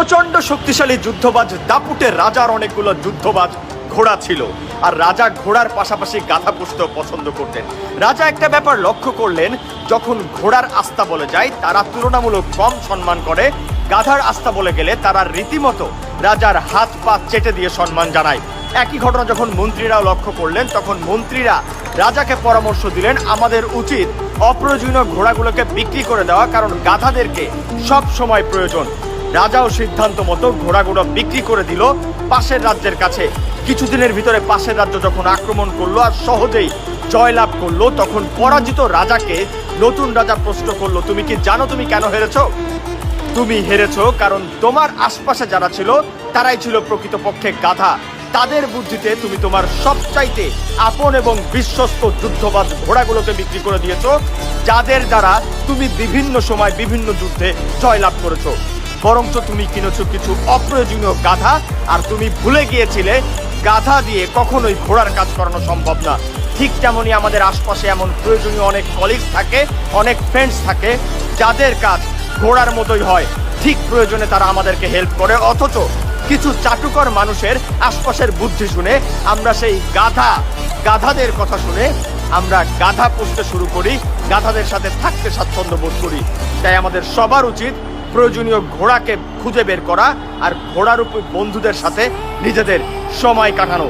প্রচণ্ড শক্তিশালী যুদ্ধবাজ দাপুটের রাজার অনেকগুলো যুদ্ধবাজ ঘোড়া ছিল, আর রাজা ঘোড়ার পাশাপাশি গাধা পুষতেও পছন্দ করতেন। রাজা একটা ব্যাপার লক্ষ্য করলেন, যখন ঘোড়ার আস্থা বলে যায়, তারা তুলনামূলক কম সম্মান করে। গাধার আস্থা বলে গেলে তারা রীতিমতো রাজার হাত পা চেটে দিয়ে সম্মান জানায়। একই ঘটনা যখন মন্ত্রীরাও লক্ষ্য করলেন, তখন মন্ত্রীরা রাজাকে পরামর্শ দিলেন, আমাদের উচিত অপ্রয়োজনীয় ঘোড়াগুলোকে বিক্রি করে দেওয়া, কারণ গাধাদেরকে সব সময় প্রয়োজন। রাজাও সিদ্ধান্ত মতো ঘোড়াগুলো বিক্রি করে দিল পাশের রাজ্যের কাছে। কিছুদিনের ভিতরে পাশের রাজ্য যখন আক্রমণ করল আর সহজেই জয়লাভ করল, তখন পরাজিত রাজাকে নতুন রাজা প্রশ্ন করল, তুমি কি জানো তুমি কেন হেরেছ? তুমি হেরেছো কারণ তোমার আশপাশে যারা ছিল, তারাই ছিল প্রকৃতপক্ষে গাধা। তাদের বুদ্ধিতে তুমি তোমার সবচাইতে আপন এবং বিশ্বস্ত যুদ্ধবাদ ঘোড়াগুলোকে বিক্রি করে দিয়েছ, যাদের দ্বারা তুমি বিভিন্ন সময় বিভিন্ন যুদ্ধে জয়লাভ করেছ। বরঞ্চ তুমি কিনেছো কিছু অপ্রয়োজনীয় গাধা, আর তুমি ভুলে গিয়েছিলে গাধা দিয়ে কখনোই ঘোড়ার কাজ করানো সম্ভব না। ঠিক তেমনই আমাদের আশপাশে এমন প্রয়োজনীয় অনেক কলিগস থাকে, অনেক ফ্রেন্ডস থাকে, যাদের কাজ ঘোড়ার মতোই হয়। ঠিক প্রয়োজনে তারা আমাদেরকে হেল্প করে, অথচ কিছু চাটুকর মানুষের আশপাশের বুদ্ধি শুনে আমরা সেই গাধা, গাধাদের কথা শুনে আমরা গাধা পুষতে শুরু করি, গাধাদের সাথে থাকতে স্বাচ্ছন্দ্য বোধ করি। তাই আমাদের সবার উচিত প্রয়োজনীয় ঘোড়াকে খুঁজে বের করা আর ঘোড়ার উপর বন্ধুদের সাথে নিজেদের সময় কাটানো।